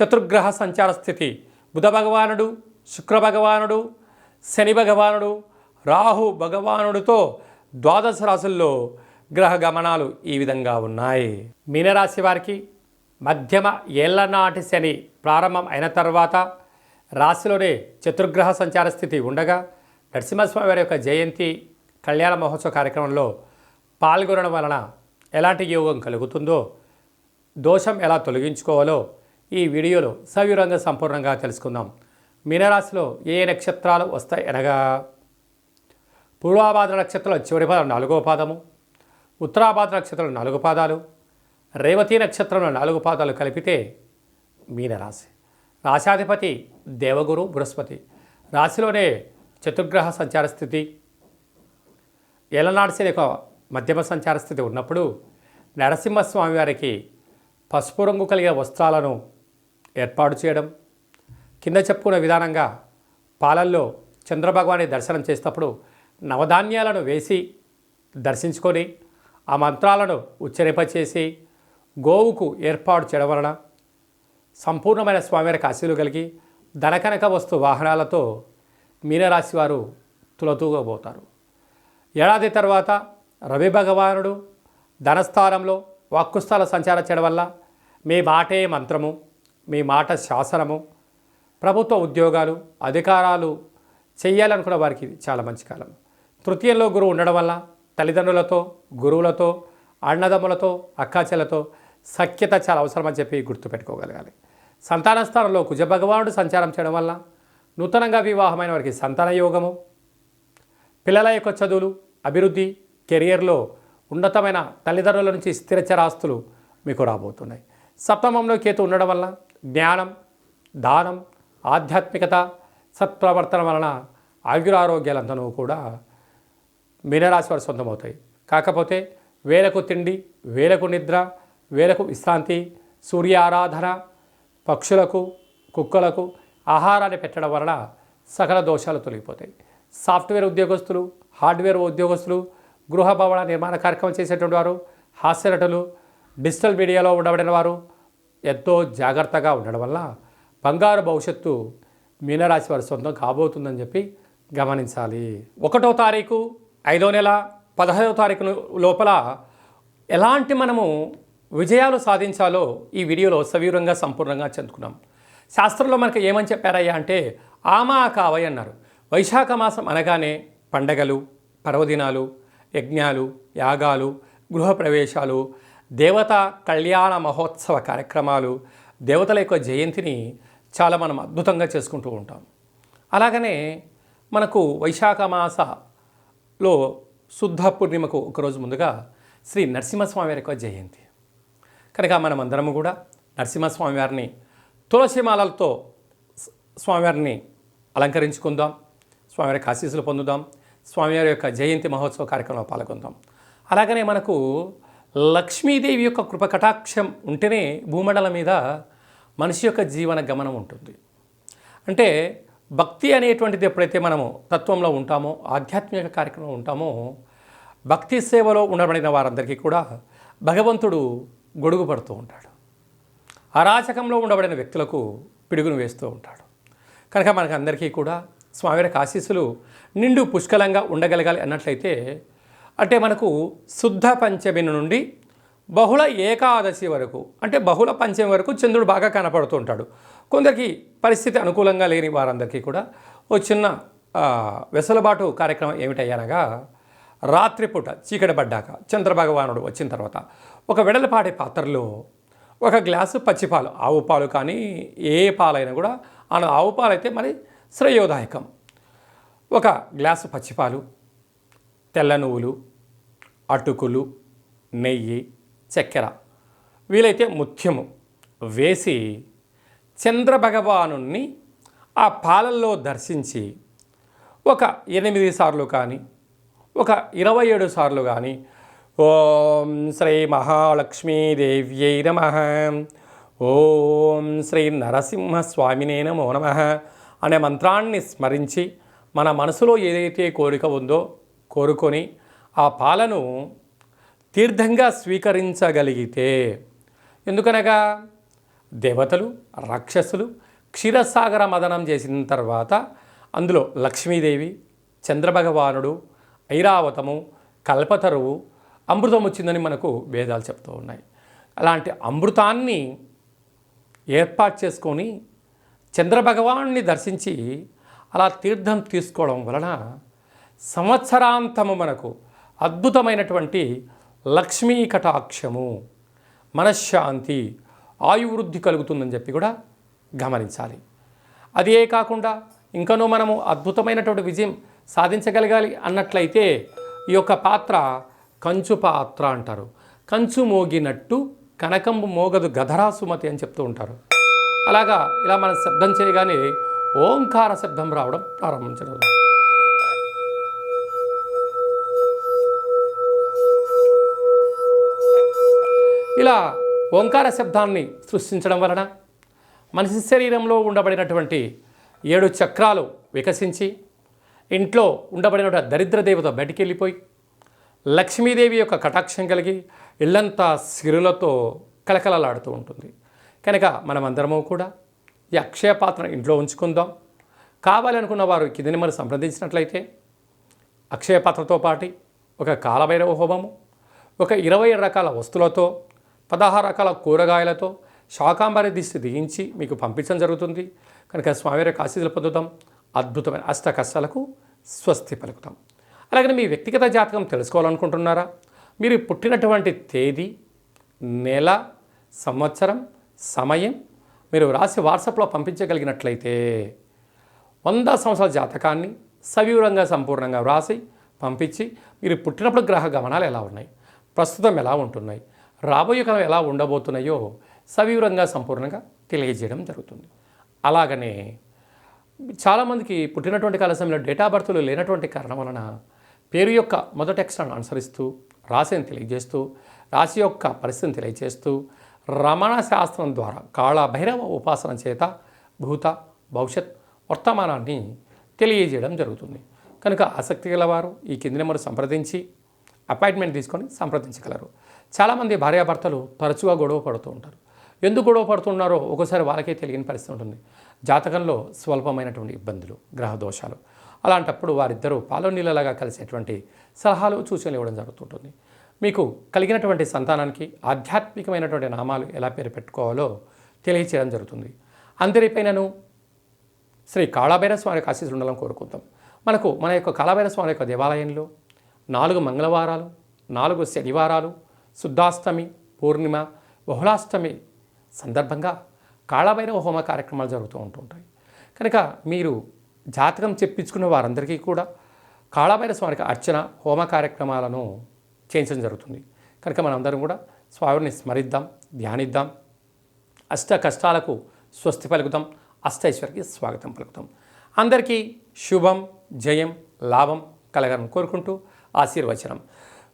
చతుర్గ్రహ సంచార స్థితి. బుధ భగవానుడు శుక్ర భగవానుడు శని భగవానుడు రాహు భగవానుడితో ద్వాదశ రాశుల్లో గ్రహ గమనాలు ఈ విధంగా ఉన్నాయి. మీనరాశి వారికి మధ్యమ ఏళ్ళనాటి శని ప్రారంభం అయిన తర్వాత రాశిలోనే చతుర్గ్రహ సంచార స్థితి ఉండగా నరసింహస్వామి వారి యొక్క జయంతి కళ్యాణ మహోత్సవ కార్యక్రమంలో పాల్గొనడం వలన ఎలాంటి యోగం కలుగుతుందో దోషం ఎలా తొలగించుకోవాలో ఈ వీడియోలో సవివరంగా సంపూర్ణంగా తెలుసుకుందాం. మీనరాశిలో ఏ నక్షత్రాలు వస్తాయి అనగా పూర్వాభాద్ర నక్షత్రం చివరి పాదం నాలుగో పాదము ఉత్తరాభాద్ర నక్షత్రం నాలుగు పాదాలు రేవతి నక్షత్రంలో నాలుగు పాదాలు కలిపితే మీనరాశి. రాశాధిపతి దేవగురు బృహస్పతి. రాశిలోనే చతుర్గ్రహ సంచార స్థితి. ఏలనాడు యొక్క మధ్యమ సంచార స్థితి ఉన్నప్పుడు నరసింహస్వామి వారికి పసుపు రంగు కలిగే వస్త్రాలను ఏర్పాటు చేయడం కింద చెప్పుకున్న విధానంగా పాలల్లో చంద్రభగవాని దర్శనం చేసేటప్పుడు నవధాన్యాలను వేసి దర్శించుకొని ఆ మంత్రాలను ఉచ్చరింపచేసి గోవుకు ఏర్పాటు చేయడం వలన సంపూర్ణమైన స్వామివారికి ఆశీలు కలిగి ధనకనక వస్తు వాహనాలతో మీనరాశి వారు తులతూగబోతారు. ఏడాది తర్వాత రవి భగవానుడు ధనస్థానంలో వాక్కుస్థల సంచారం చేయడం వల్ల మీ మాటే మంత్రము. మీ మాట శాసనము ప్రభుత్వ ఉద్యోగాలు అధికారాలు చేయాలనుకున్న వారికి చాలా మంచి కాలం. తృతీయంలో గురువు ఉండడం వల్ల తల్లిదండ్రులతో గురువులతో అన్నదమ్ములతో అక్కాచెలతో సఖ్యత చాలా అవసరమని చెప్పి గుర్తుపెట్టుకోగలగాలి. సంతాన స్థానంలో కుజ భగవానుడు సంచారం చేయడం వల్ల నూతనంగా వివాహమైన వారికి సంతాన యోగము పిల్లల యొక్క చదువులు అభివృద్ధి కెరియర్లో ఉన్నతమైన తల్లిదండ్రుల నుంచి స్థిరచరాస్తులు మీకు రాబోతున్నాయి. సప్తమంలో కేతు ఉండడం వల్ల జ్ఞానం దానం ఆధ్యాత్మికత సత్ప్రవర్తన వలన ఆయురారోగ్యాలంతనూ కూడా మీనరాశి వారి సొంతమవుతాయి. కాకపోతే వేలకు తిండి వేలకు నిద్ర వేలకు విశ్రాంతి సూర్య ఆరాధన పక్షులకు కుక్కలకు ఆహారాన్ని పెట్టడం వలన సకల దోషాలు తొలగిపోతాయి. సాఫ్ట్వేర్ ఉద్యోగస్తులు హార్డ్వేర్ ఉద్యోగస్తులు గృహ భవన నిర్మాణ కార్యక్రమం చేసేటువంటి వారు హాస్యనటులు డిజిటల్ మీడియాలో ఉండబడిన వారు ఎంతో జాగ్రత్తగా ఉండడం వల్ల బంగారు భవిష్యత్తు మీనరాశి వారి సొంతం కాబోతుందని చెప్పి గమనించాలి. ఒకటో తారీఖు ఐదో నెల పదహైదో తారీఖు లోపల ఎలాంటి మనము విజయాలు సాధించాలో ఈ వీడియోలో సవివరంగా సంపూర్ణంగా చెందుకున్నాం. శాస్త్రంలో మనకు ఏమని చెప్పారయ్యా అంటే ఆమా కావై అన్నారు. వైశాఖ మాసం అనగానే పండగలు పర్వదినాలు యజ్ఞాలు యాగాలు గృహప్రవేశాలు దేవత కళ్యాణ మహోత్సవ కార్యక్రమాలు దేవతల యొక్క జయంతిని చాలా మనం అద్భుతంగా చేసుకుంటూ ఉంటాం. అలాగనే మనకు వైశాఖ మాసలో శుద్ధ పూర్ణిమకు ఒకరోజు ముందుగా శ్రీ నరసింహస్వామి వారి యొక్క జయంతి. కనుక మనమందరము కూడా నరసింహస్వామి వారిని తులసిమాలతో స్వామివారిని అలంకరించుకుందాం. స్వామివారికి ఆశీస్సులు పొందుదాం. స్వామివారి యొక్క జయంతి మహోత్సవ కార్యక్రమంలో పాల్గొందాం. అలాగనే మనకు లక్ష్మీదేవి యొక్క కృప కటాక్షం ఉంటేనే భూమండలం మీద మనిషి యొక్క జీవన గమనం ఉంటుంది. అంటే భక్తి అనేటువంటిది ఎప్పుడైతే మనము తత్వంలో ఉంటామో ఆధ్యాత్మిక కార్యక్రమంలో ఉంటామో భక్తి సేవలో ఉండబడిన వారందరికీ కూడా భగవంతుడు గొడుగు పడుతూ ఉంటాడు. అరాచకంలో ఉండబడిన వ్యక్తులకు పిడుగును వేస్తూ ఉంటాడు. కనుక మనకు అందరికీ కూడా స్వామివారికి ఆశీస్సులు నిండు పుష్కలంగా ఉండగలగాలి అన్నట్లయితే అంటే మనకు శుద్ధ పంచమి నుండి బహుళ ఏకాదశి వరకు అంటే బహుళ పంచమి వరకు చంద్రుడు బాగా కనపడుతూ ఉంటాడు. కొందరికి పరిస్థితి అనుకూలంగా లేని వారందరికీ కూడా ఓ చిన్న వెసులుబాటు కార్యక్రమం ఏమిటయ్యనగా రాత్రిపూట చీకటి పడ్డాక చంద్రభగవానుడు వచ్చిన తర్వాత ఒక వెడలపాటి పాత్రలో ఒక గ్లాసు పచ్చిపాలు ఆవు పాలు కానీ ఏ పాలైనా కూడా ఆ ఆవు పాలు అయితే మరి శ్రేయోదాయకం. ఒక గ్లాసు పచ్చిపాలు తెల్ల నువ్వులు అటుకులు నెయ్యి చక్కెర. వీలైతే ముత్యము. వేసి చంద్రభగవాను ఆ పాలల్లో దర్శించి ఒక ఎనిమిది సార్లు కానీ ఒక ఇరవై ఏడు సార్లు కానీ ఓం శ్రీ మహాలక్ష్మీదేవ్యై నమ. ఓం శ్రీ నరసింహస్వామినే నమో నమ అనే మంత్రాన్ని స్మరించి మన మనసులో ఏదైతే కోరిక ఉందో కోరుకొని ఆ పాలను తీర్థంగా స్వీకరించగలిగితే ఎందుకనగా దేవతలు రాక్షసులు క్షీరసాగర మదనం చేసిన తర్వాత అందులో లక్ష్మీదేవి చంద్రభగవానుడు ఐరావతము కల్పతరువు అమృతం వచ్చిందని మనకు వేదాలు చెప్తూ ఉన్నాయి. అలాంటి అమృతాన్ని ఏర్పాటు చేసుకొని చంద్రభగవాన్ని దర్శించి అలా తీర్థం తీసుకోవడం వలన సంవత్సరాంతము మనకు అద్భుతమైనటువంటి లక్ష్మీ కటాక్షము మనశ్శాంతి ఆయువృద్ధి కలుగుతుందని చెప్పి కూడా గమనించాలి. అదే కాకుండా ఇంకనూ మనము అద్భుతమైనటువంటి విజయం సాధించగలగాలి అన్నట్లయితే ఈ యొక్క పాత్ర కంచు పాత్ర అంటారు. కంచు మోగినట్టు కనకంబు మోగదు గధరా సుమతి అని చెప్తూ ఉంటారు. అలాగా ఇలా మనం శబ్దం చేయగానే ఓంకార శబ్దం రావడం ప్రారంభించడం ఇలా ఓంకార శబ్దాన్ని సృష్టించడం వలన మనిషి శరీరంలో ఉండబడినటువంటి ఏడు చక్రాలు వికసించి ఇంట్లో ఉండబడిన దరిద్ర దేవత బయటికి వెళ్ళిపోయి లక్ష్మీదేవి యొక్క కటాక్షం కలిగి ఇల్లంతా సిరులతో కలకలలాడుతూ ఉంటుంది. కనుక మనమందరము కూడా ఈ అక్షయ పాత్రను ఇంట్లో ఉంచుకుందాం. కావాలనుకున్న వారు కిందని మనం సంప్రదించినట్లయితే అక్షయ పాత్రతో పాటు ఒక కాలభైరవ హోమము ఒక ఇరవై రకాల వస్తువులతో పదహారు రకాల కూరగాయలతో శాకాంబరి దిష్టి దిగించి మీకు పంపించడం జరుగుతుంది. కనుక స్వామివారి ఆశీస్సులు పొందుతాం. అద్భుతమైన అష్ట కష్టాలకు స్వస్తి పలుకుతాం. అలాగే మీ వ్యక్తిగత జాతకం తెలుసుకోవాలనుకుంటున్నారా? మీరు పుట్టినటువంటి తేదీ నెల సంవత్సరం సమయం మీరు రాసి వాట్సాప్లో పంపించగలిగినట్లయితే వంద సంవత్సరాల జాతకాన్ని సవివరంగా సంపూర్ణంగా వ్రాసి పంపించి మీరు పుట్టినప్పుడు గ్రహ గమనాలు ఎలా ఉన్నాయి? ప్రస్తుతం ఎలా ఉంటున్నాయి? రాబోయే కాలం ఎలా ఉండబోతున్నాయో సవివరంగా సంపూర్ణంగా తెలియజేయడం జరుగుతుంది. అలాగనే చాలామందికి పుట్టినటువంటి కాల సమయంలో డేటా బర్త్లు లేనటువంటి కారణం వలన పేరు యొక్క మొదటి అక్షరాన్ని అనుసరిస్తూ రాశిని తెలియజేస్తూ రాశి యొక్క పరిస్థితిని తెలియజేస్తూ రమణ శాస్త్రం ద్వారా కాళ భైరవ ఉపాసన చేత భూత భవిష్యత్ వర్తమానాన్ని తెలియజేయడం జరుగుతుంది. కనుక ఆసక్తి గలవారు ఈ కింది నెంబర్ సంప్రదించి అపాయింట్మెంట్ తీసుకొని సంప్రదించగలరు. చాలామంది భార్యాభర్తలు తరచుగా గొడవ పడుతూ ఉంటారు. ఎందుకు గొడవ పడుతున్నారో ఒకసారి వాళ్ళకే తెలియని పరిస్థితి ఉంటుంది. జాతకంలో స్వల్పమైనటువంటి ఇబ్బందులు గ్రహ దోషాలు. అలాంటప్పుడు వారిద్దరూ పాలో నీళ్ళలాగా కలిసేటువంటి సలహాలు సూచనలు ఇవ్వడం జరుగుతుంటుంది. మీకు కలిగినటువంటి సంతానానికి ఆధ్యాత్మికమైనటువంటి నామాలు ఎలా పేరు పెట్టుకోవాలో తెలియచేయడం జరుగుతుంది. అందరిపైనను శ్రీ కాళాభైర స్వామి ఆశీస్సులు ఉండాలని కోరుకుంటాం. మనకు మన యొక్క కాళాభైర స్వామి యొక్క దేవాలయంలో నాలుగు మంగళవారాలు నాలుగు శనివారాలు శుద్ధాష్టమి పూర్ణిమ బహుళాష్టమి సందర్భంగా కాళభైరవ హోమ కార్యక్రమాలు జరుగుతూ ఉంటుంటాయి కనుక మీరు జాతకం చెప్పించుకున్న వారందరికీ కూడా కాళభైర స్వామికి అర్చన హోమ కార్యక్రమాలను చేయించడం జరుగుతుంది. కనుక మనందరం కూడా స్వామిని స్మరిద్దాం ధ్యానిద్దాం. అష్ట కష్టాలకు స్వస్తి పలుకుదాం అష్టైశ్వర్యకి స్వాగతం పలుకుతాం. అందరికీ శుభం జయం లాభం కలగాలని కోరుకుంటూ ఆశీర్వచనం.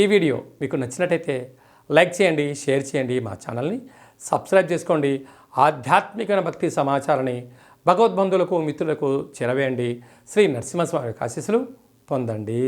ఈ వీడియో మీకు నచ్చినట్టయితే లైక్ చేయండి షేర్ చేయండి మా ఛానల్ని సబ్స్క్రైబ్ చేసుకోండి. ఆధ్యాత్మిక భక్తి సమాచారాన్ని భగవద్బంధువులకు మిత్రులకు చేరవేయండి. శ్రీ నరసింహస్వామి ఆశీస్సులు పొందండి.